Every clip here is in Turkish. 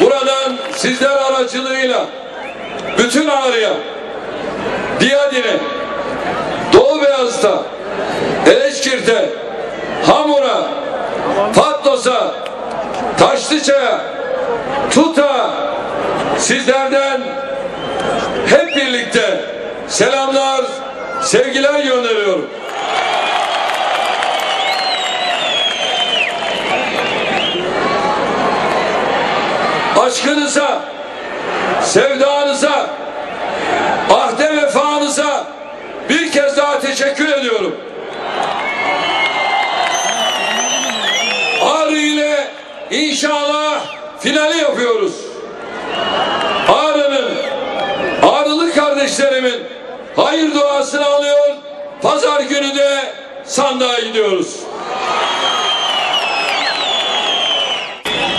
buradan sizler aracılığıyla bütün Ağrı'ya, Diyadin'e, Doğu Beyazıt'a, Eleşkirt'e, Hamur'a, Patnos'a, Taşlıça'ya, Tut'a sizlerden hep birlikte selamlar, sevgiler gönderiyorum. Aşkınıza, sevdanıza, ahde vefanıza bir kez daha teşekkür ediyorum. Ağrı ile inşallah finali yapıyoruz. Ağrı'nın, Ağrılı kardeşlerimin hayır duasını alıyor. Pazar günü de sandığa gidiyoruz.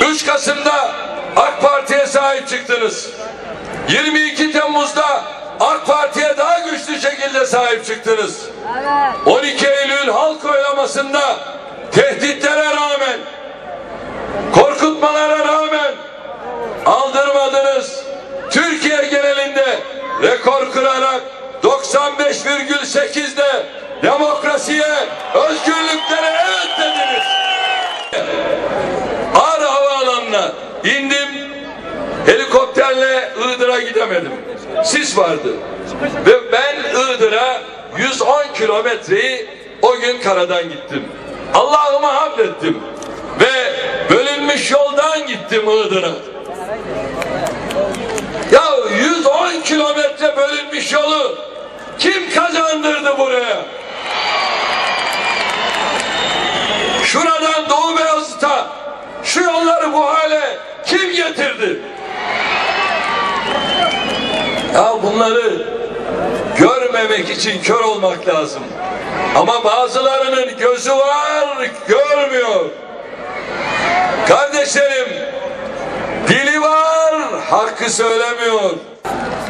3 Kasım'da AK Parti'ye sahip çıktınız. 22 Temmuz'da AK Parti'ye daha güçlü şekilde sahip çıktınız. 12 Eylül halk oylamasında tehditlere rağmen, korkutmalara rağmen aldırmadınız. Türkiye genelinde rekor kırarak 95,8'de demokrasiye, özgürlüklere Sis vardı. Ve ben Iğdır'a 110 kilometreyi o gün karadan gittim. Allah'ıma hamd ettim. Ve bölünmüş yoldan gittim Iğdır'a. Ya 110 kilometre bölünmüş yolu kim kazandırdı buraya? Şuradan Doğu Beyazıt'a şu yolları bu hale kim getirdi? Ya bunları görmemek için kör olmak lazım. Ama bazılarının gözü var, görmüyor. Kardeşlerim, dili var, hakkı söylemiyor.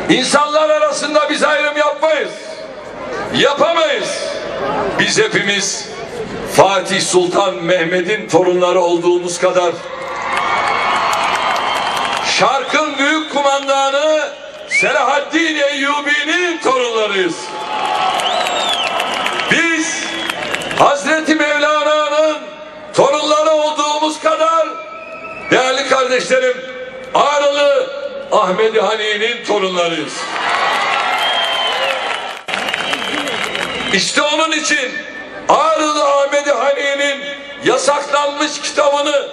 İnsanlar arasında biz ayrım yapmayız. Yapamayız. Biz hepimiz Fatih Sultan Mehmet'in torunları olduğumuz kadar Şarkın büyük kumandanı Selahaddin Eyyubi'nin torunlarıyız. Biz Hazreti Mevlana'nın torunları olduğumuz kadar değerli kardeşlerim Ağrılı Ahmedi Hani'nin torunlarıyız. İşte onun için Ağrılı Ahmedi Hani'nin yasaklanmış kitabını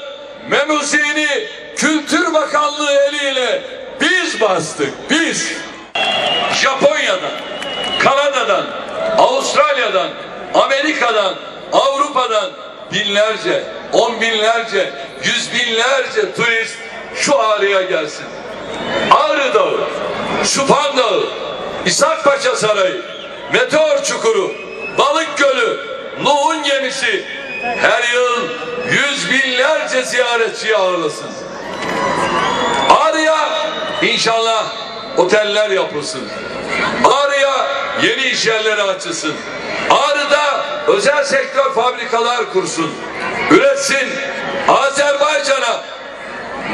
Memuzi'ni Kültür Bakanlığı eliyle biz bastık, biz. Japonya'dan, Kanada'dan, Avustralya'dan, Amerika'dan, Avrupa'dan binlerce, on binlerce, yüz binlerce turist şu Ağrı'ya gelsin. Ağrı Dağı, Şupan Dağı, İshakpaşa Sarayı, Meteor Çukuru, Balık Gölü, Nuh'un gemisi her yıl yüz binlerce ziyaretçi ağırlasın. Ağrı'ya inşallah oteller yapılsın. Ağrı'ya yeni iş yerleri açılsın. Ağrı'da özel sektör fabrikalar kursun. Üretsin. Azerbaycan'a,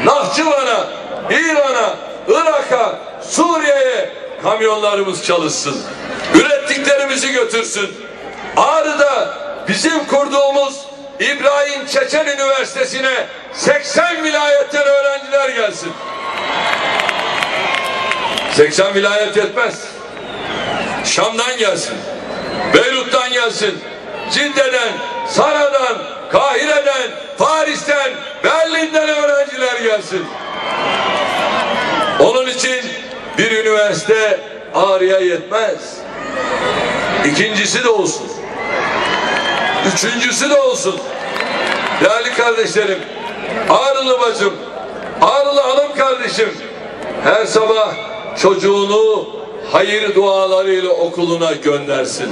Nahçıvan'a, İran'a, Irak'a, Suriye'ye kamyonlarımız çalışsın. Ürettiklerimizi götürsün. Ağrı'da bizim kurduğumuz İbrahim Çeçen Üniversitesi'ne 80 vilayetten öğrenciler gelsin. 80 vilayet yetmez. Şam'dan gelsin. Beyrut'tan gelsin. Cidde'den, Sana'dan, Kahire'den, Paris'ten, Berlin'den öğrenciler gelsin. Onun için bir üniversite Ağrı'ya yetmez. İkincisi de olsun. Üçüncüsü de olsun. Değerli kardeşlerim, Ağrılı bacım, Ağrılı hanım kardeşim, her sabah çocuğunu hayır dualarıyla okuluna göndersin.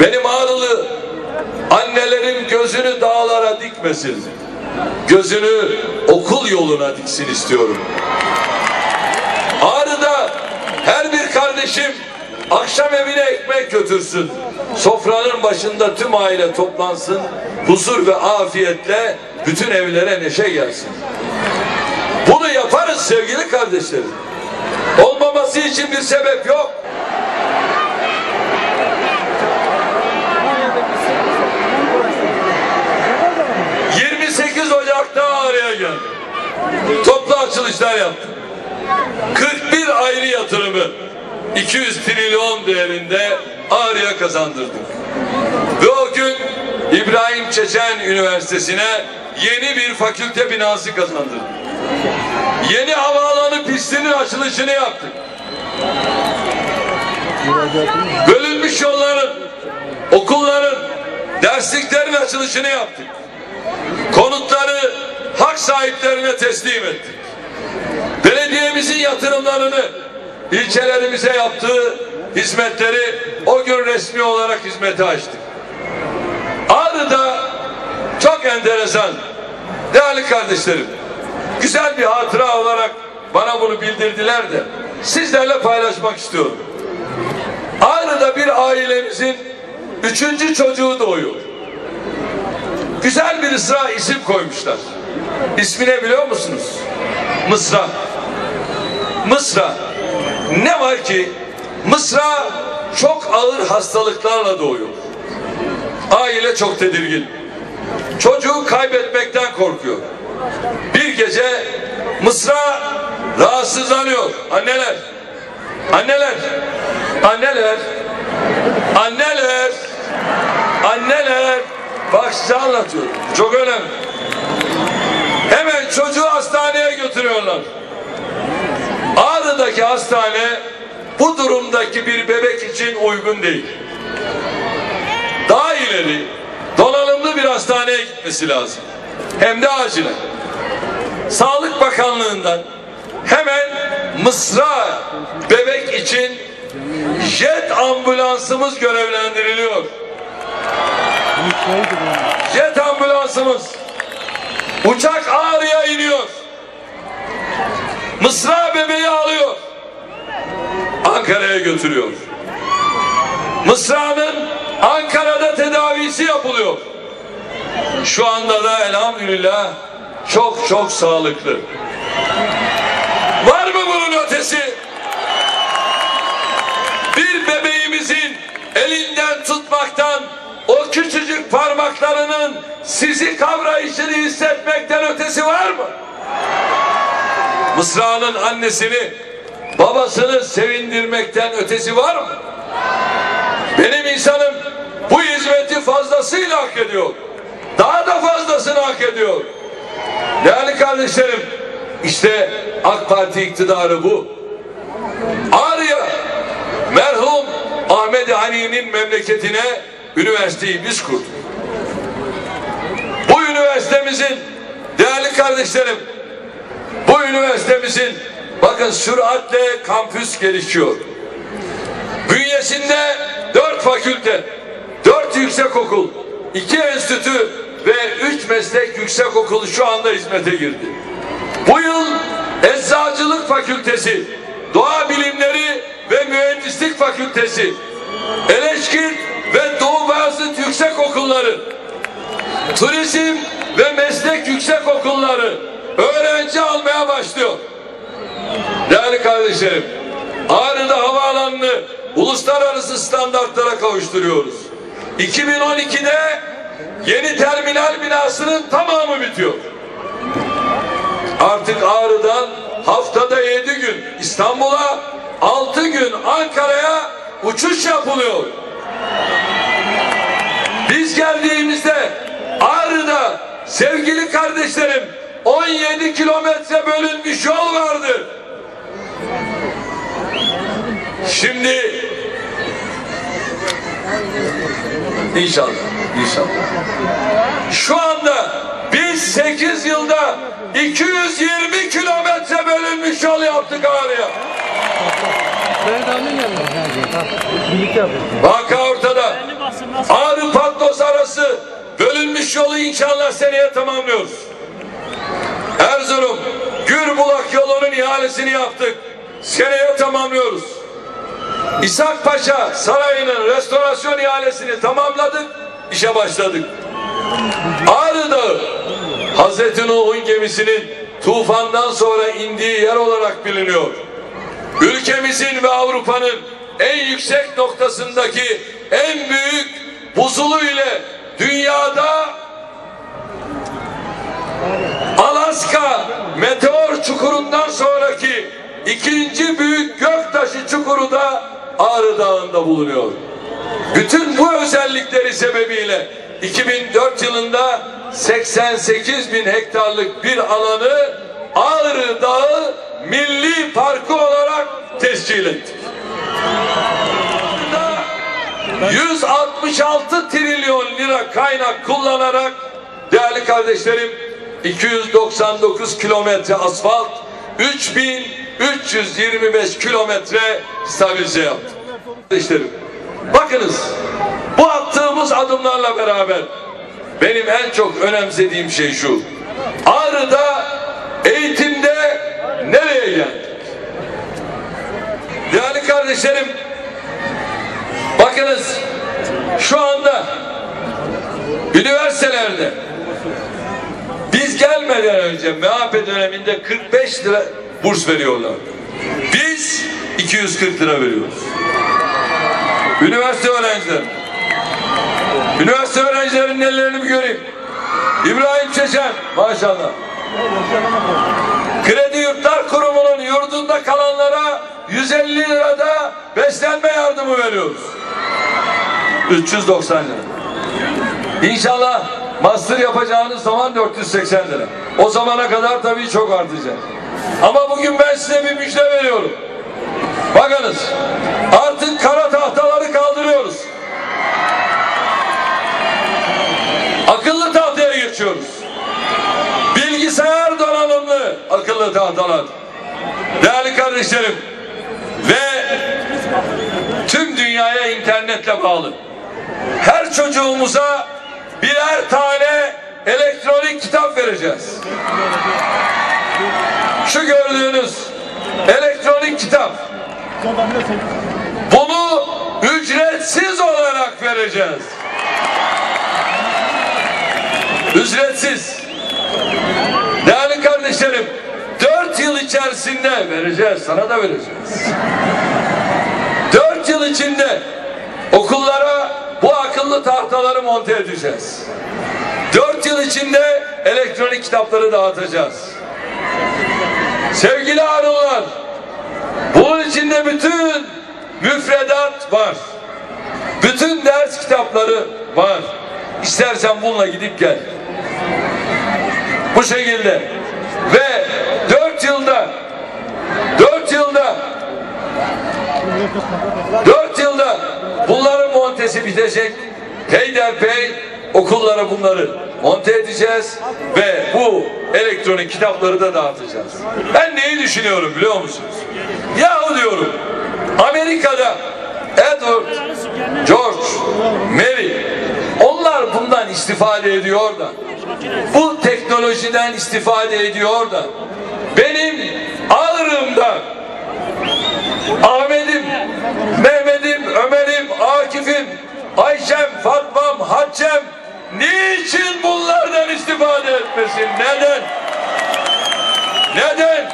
Benim Ağrılı annelerim gözünü dağlara dikmesin. Gözünü okul yoluna diksin istiyorum. Ağrı'da her bir kardeşim akşam evine ekmek götürsün. Sofranın başında tüm aile toplansın. Huzur ve afiyetle bütün evlere neşe gelsin. Bunu yap Var sevgili kardeşlerim. Olmaması için bir sebep yok. ...28 Ocak'ta Ağrı'ya geldi. Toplu açılışlar yaptı. 41 ayrı yatırımı 200 trilyon değerinde Ağrı'ya kazandırdık. Ve o gün İbrahim Çeçen Üniversitesi'ne yeni bir fakülte binası kazandırdık. Yeni havaalanı pistinin açılışını yaptık. Bölünmüş yolların, okulların, dersliklerin açılışını yaptık. Konutları hak sahiplerine teslim ettik. Belediyemizin yatırımlarını ilçelerimize yaptığı hizmetleri o gün resmi olarak hizmete açtık. Ağrı'da çok enteresan değerli kardeşlerim güzel bir hatıra olarak bana bunu bildirdiler de sizlerle paylaşmak istiyorum. Ağrı'da bir ailemizin üçüncü çocuğu doğuyor. Güzel bir ısra isim koymuşlar. İsmi ne biliyor musunuz? Mısra. Mısra. Ne var ki Mısra çok ağır hastalıklarla doğuyor. Aile çok tedirgin. Çocuğu kaybetmekten korkuyor. Bir gece Mısra rahatsızlanıyor. Anneler, anneler, anneler, anneler, anneler. Bak size anlatıyorum. Çok önemli. Hemen çocuğu hastaneye götürüyorlar. Ağrı'daki hastane bu durumdaki bir bebek için uygun değil. Daha ileri donanımlı bir hastaneye gitmesi lazım. Hem de acilen. Sağlık Bakanlığı'ndan hemen Mısra bebek için jet ambulansımız görevlendiriliyor. Jet ambulansımız uçak Ağrı'ya iniyor. Mısra bebeği alıyor. Ankara'ya götürüyor. Mısra'nın Ankara'da tedavisi yapılıyor. Şu anda da elhamdülillah çok çok sağlıklı. Var mı bunun ötesi? Bir bebeğimizin elinden tutmaktan o küçücük parmaklarının sizi kavrayışını hissetmekten ötesi var mı? Mısra'nın annesini babasını sevindirmekten ötesi var mı? Benim insanım bu hizmeti fazlasıyla hak ediyor. Daha da fazlasını hak ediyor. Değerli kardeşlerim, işte AK Parti iktidarı bu. Ağrı'ya merhum Ahmet Hani'nin memleketine üniversiteyi biz kurduk. Bu üniversitemizin değerli kardeşlerim, bu üniversitemizin bakın süratle kampüs gelişiyor. Bünyesinde dört fakülte, dört yüksekokul, iki enstitü ve üç meslek yüksekokulu şu anda hizmete girdi. Bu yıl Eczacılık Fakültesi, Doğa Bilimleri ve Mühendislik Fakültesi, Eleşkirt ve Doğu Beyazıt Yüksekokulları, Turizm ve Meslek Yüksekokulları öğrenci almaya başlıyor. Değerli kardeşlerim, Ağrı'da havaalanını uluslararası standartlara kavuşturuyoruz. 2012'de yeni terminal binasının tamamı bitiyor. Artık Ağrı'dan haftada 7 gün İstanbul'a, 6 gün Ankara'ya uçuş yapılıyor. Biz geldiğimizde Ağrı'da sevgili kardeşlerim 17 kilometre bölünmüş yol vardı. Şimdi inşallah inşallah şu anda biz 8 yılda 220 kilometre bölünmüş yol yaptık Ağrı'ya. Vaka ortada. Ağrı Patlos arası bölünmüş yolu inşallah seneye tamamlıyoruz. Erzurum Gürbulak yolunun ihalesini yaptık. Seneye tamamlıyoruz. İshak Paşa Sarayı'nın restorasyon ihalesini tamamladık. işe başladık. Ağrı Dağı Hazreti Nuh'un gemisinin tufandan sonra indiği yer olarak biliniyor. Ülkemizin ve Avrupa'nın en yüksek noktasındaki en büyük buzulu ile dünyada Alaska meteor çukurundan sonraki ikinci büyük göktaşı çukuru da Ağrı Dağı'nda bulunuyor. Bütün bu özellikleri sebebiyle 2004 yılında 88 bin hektarlık bir alanı Ağrı Dağı Milli Parkı olarak tescil ettik. 166 trilyon lira kaynak kullanarak değerli kardeşlerim 299 kilometre asfalt 3325 kilometre stabilize yaptık. Kardeşlerim bakınız bu attığımız adımlarla beraber benim en çok önemsediğim şey şu. Ağrı'da eğitimde nereye geldik? Değerli kardeşlerim bakınız şu anda üniversitelerde biz gelmeden önce MHP döneminde 45 lira burs veriyorlar. Biz 240 lira veriyoruz. Üniversite öğrencileri. Üniversite öğrencilerinin ellerini bir göreyim. İbrahim Çeşen maşallah. Kredi Yurtlar Kurumu'nun yurdunda kalanlara 150 lirada beslenme yardımı veriyoruz. 390 lira. İnşallah master yapacağınız zaman 480 lira. O zamana kadar tabii çok artacak. Ama bugün ben size bir müjde veriyorum. Bakınız artık kara tahtaları Bilgisayar donanımlı akıllı tahtalar. Değerli kardeşlerim ve tüm dünyaya internetle bağlı. Her çocuğumuza birer tane elektronik kitap vereceğiz. Şu gördüğünüz elektronik kitap. Bunu ücretsiz olarak vereceğiz. Ücretsiz. Kardeşlerim, dört yıl içerisinde vereceğiz, sana da vereceğiz. Dört yıl içinde okullara bu akıllı tahtaları monte edeceğiz. Dört yıl içinde elektronik kitapları dağıtacağız. Sevgili arılar, bunun içinde bütün müfredat var. Bütün ders kitapları var. İstersen bununla gidip gel. Bu şekilde. Ve dört yılda dört yılda dört yılda bunların montesi bitecek. Peyderpey okullara bunları monte edeceğiz ve bu elektronik kitapları da dağıtacağız. Ben neyi düşünüyorum biliyor musunuz? Yahu diyorum Amerika'da Edward, George, Mary onlar bundan istifade ediyor da bu teknolojiden istifade ediyor da benim ağrımda Ahmet'im, niçin bunlardan istifade etmesin? Neden? Neden?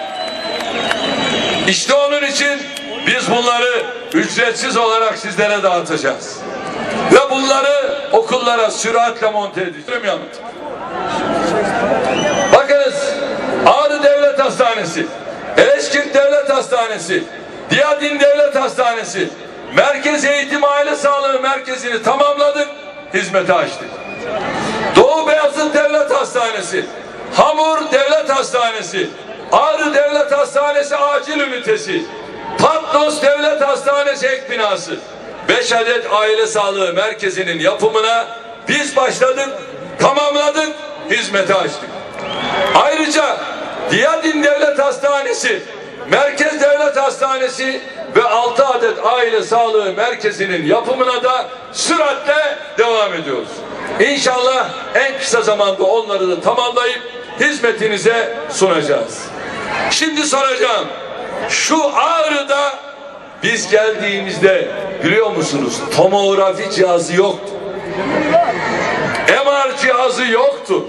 İşte onun için biz bunları ücretsiz olarak sizlere dağıtacağız. Ve bunları okullara süratle monte edeceğim. Bakınız Ağrı Devlet Hastanesi, Eleşkirt Devlet Hastanesi, Diyadin Devlet Hastanesi, Merkez Eğitim Aile Sağlığı Merkezi'ni tamamladık, hizmete açtık. Hastanesi, Hamur Devlet Hastanesi, Ağrı Devlet Hastanesi acil ünitesi, Patnos Devlet Hastanesi ek binası, 5 adet aile sağlığı merkezinin yapımına biz başladık, tamamladık, hizmete açtık. Ayrıca Diyadin Devlet Hastanesi, Merkez Devlet Hastanesi ve 6 adet aile sağlığı merkezinin yapımına da süratle devam ediyoruz. İnşallah en kısa zamanda onları da tamamlayıp hizmetinize sunacağız. Şimdi soracağım. Şu Ağrı'da biz geldiğimizde biliyor musunuz tomografi cihazı yoktu. MR cihazı yoktu.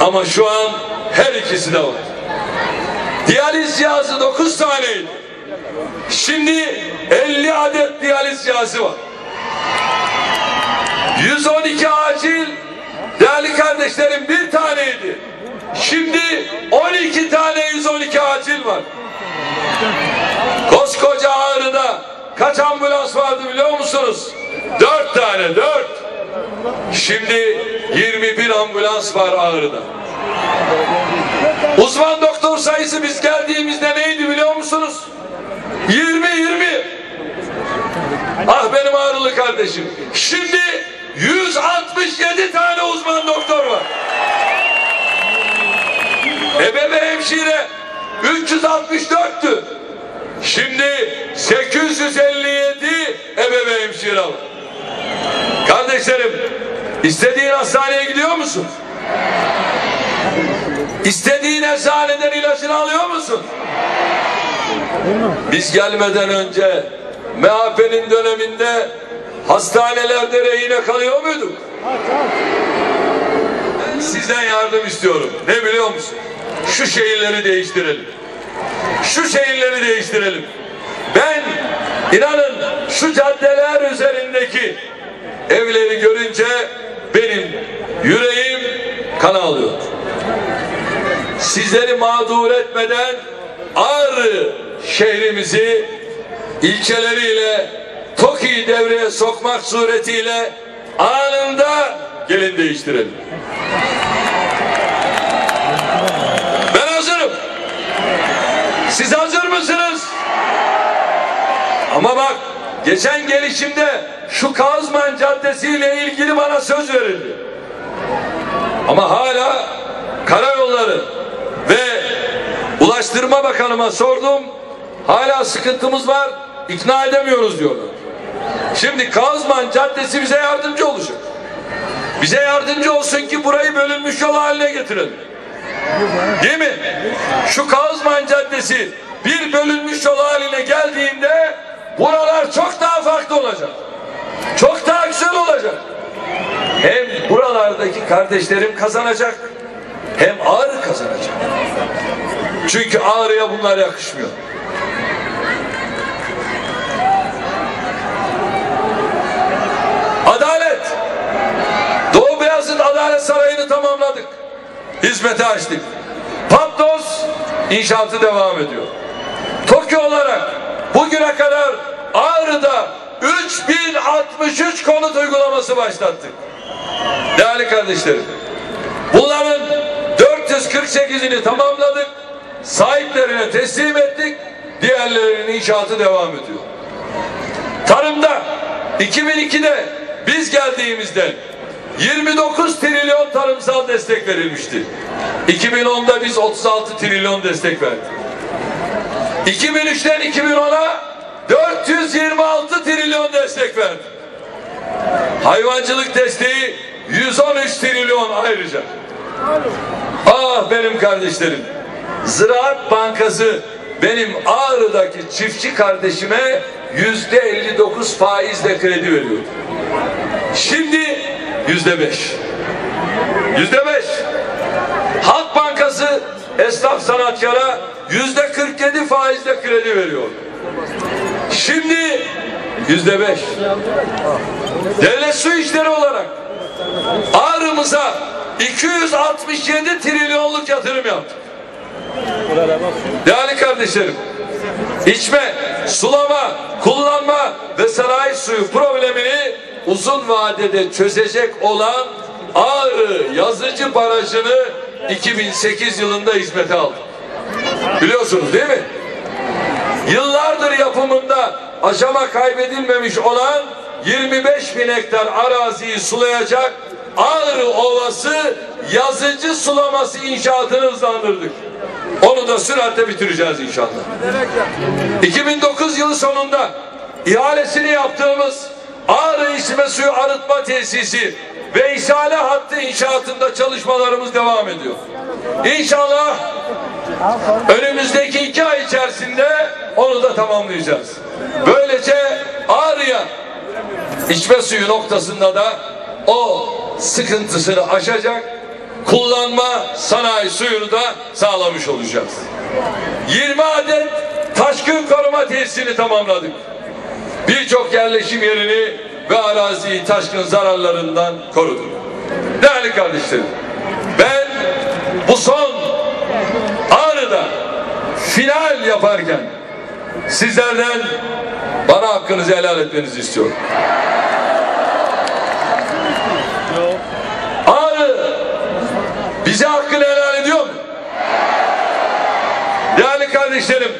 Ama şu an her ikisi de var. Diyaliz cihazı 9 taneydi. Şimdi 50 adet diyaliz cihazı var. 112 acil değerli kardeşlerim bir taneydi. Şimdi 12 tane 112 acil var. Koskoca Ağrı'da kaç ambulans vardı biliyor musunuz? 4 tane 4. Şimdi 21 ambulans var Ağrı'da. Uzman doktor sayısı biz geldiğimizde neydi biliyor musunuz? 20 20. Ah benim ağrılı kardeşim. Şimdi 167 tane uzman doktor var. Ebebe hemşire 364'tü. Şimdi 857 ebebe hemşire var. Kardeşlerim istediğin hastaneye gidiyor musun? İstediğin eczaneden ilacını alıyor musun? Biz gelmeden önce MHP'nin döneminde hastanelerde rehine kalıyor muyduk? Sizden yardım istiyorum. Ne biliyor musun? Şu şehirleri değiştirelim. Şu şehirleri değiştirelim. Ben inanın şu caddeler üzerindeki evleri görünce benim yüreğim kan alıyor. Sizleri mağdur etmeden Ağrı şehrimizi ilçeleriyle TOKİ devreye sokmak suretiyle anında gelin değiştirelim. Ben hazırım. Siz hazır mısınız? Ama bak geçen gelişimde şu Kazman Caddesi ile ilgili bana söz verildi. Ama hala karayolları ve Ulaştırma Bakanıma sordum. Hala sıkıntımız var. İkna edemiyoruz diyorlar. Şimdi Kazman Caddesi bize yardımcı olacak. Bize yardımcı olsun ki burayı bölünmüş yol haline getirelim. Değil mi? Şu Kazman Caddesi bir bölünmüş yol haline geldiğinde buralar çok daha farklı olacak. Çok daha güzel olacak. Hem buralardaki kardeşlerim kazanacak hem Ağrı kazanacak. Çünkü Ağrı'ya bunlar yakışmıyor. Hizmete açtık. Patnos inşaatı devam ediyor. TOKİ olarak bugüne kadar Ağrı'da 3063 konut uygulaması başlattık. Değerli kardeşlerim, bunların 448'ini tamamladık, sahiplerine teslim ettik, diğerlerinin inşaatı devam ediyor. Tarımda 2002'de biz geldiğimizde 29 trilyon tarımsal destek verilmişti. 2010'da biz 36 trilyon destek verdik. 2003'ten 2010'a 426 trilyon destek verdik. Hayvancılık desteği 113 trilyon ayrıca. Ah benim kardeşlerim. Ziraat Bankası benim Ağrı'daki çiftçi kardeşime yüzde 59 faizle kredi veriyor. Şimdi yüzde beş. Yüzde beş. Halk Bankası esnaf sanatçılara yüzde 47 faizle kredi veriyor. Şimdi yüzde beş. Devlet su işleri olarak Ağrı'mıza 267 trilyonluk yatırım yaptık. Değerli kardeşlerim, içme, sulama, kullanma ve sanayi suyu problemini uzun vadede çözecek olan Ağrı Yazıcı Barajı'nı 2008 yılında hizmete aldık. Biliyorsunuz değil mi? Yıllardır yapımında aşama kaybedilmemiş olan 25 bin hektar araziyi sulayacak Ağrı Ovası yazıcı sulaması inşaatını hızlandırdık. Onu da süratle bitireceğiz inşallah. 2009 yılı sonunda ihalesini yaptığımız Ağrı içme suyu arıtma tesisi ve ishale hattı inşaatında çalışmalarımız devam ediyor. İnşallah önümüzdeki iki ay içerisinde onu da tamamlayacağız. Böylece Ağrı'ya içme suyu noktasında da o sıkıntısını aşacak kullanma sanayi suyunu da sağlamış olacağız. 20 adet taşkın koruma tesisini tamamladık. Birçok yerleşim yerini ve araziyi taşkın zararlarından koruduk. Değerli kardeşlerim, ben bu son Ağrı'da final yaparken sizlerden bana hakkınızı helal etmenizi istiyorum. Ağrı bize hakkını helal ediyor mu? Değerli kardeşlerim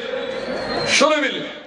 şunu bilin.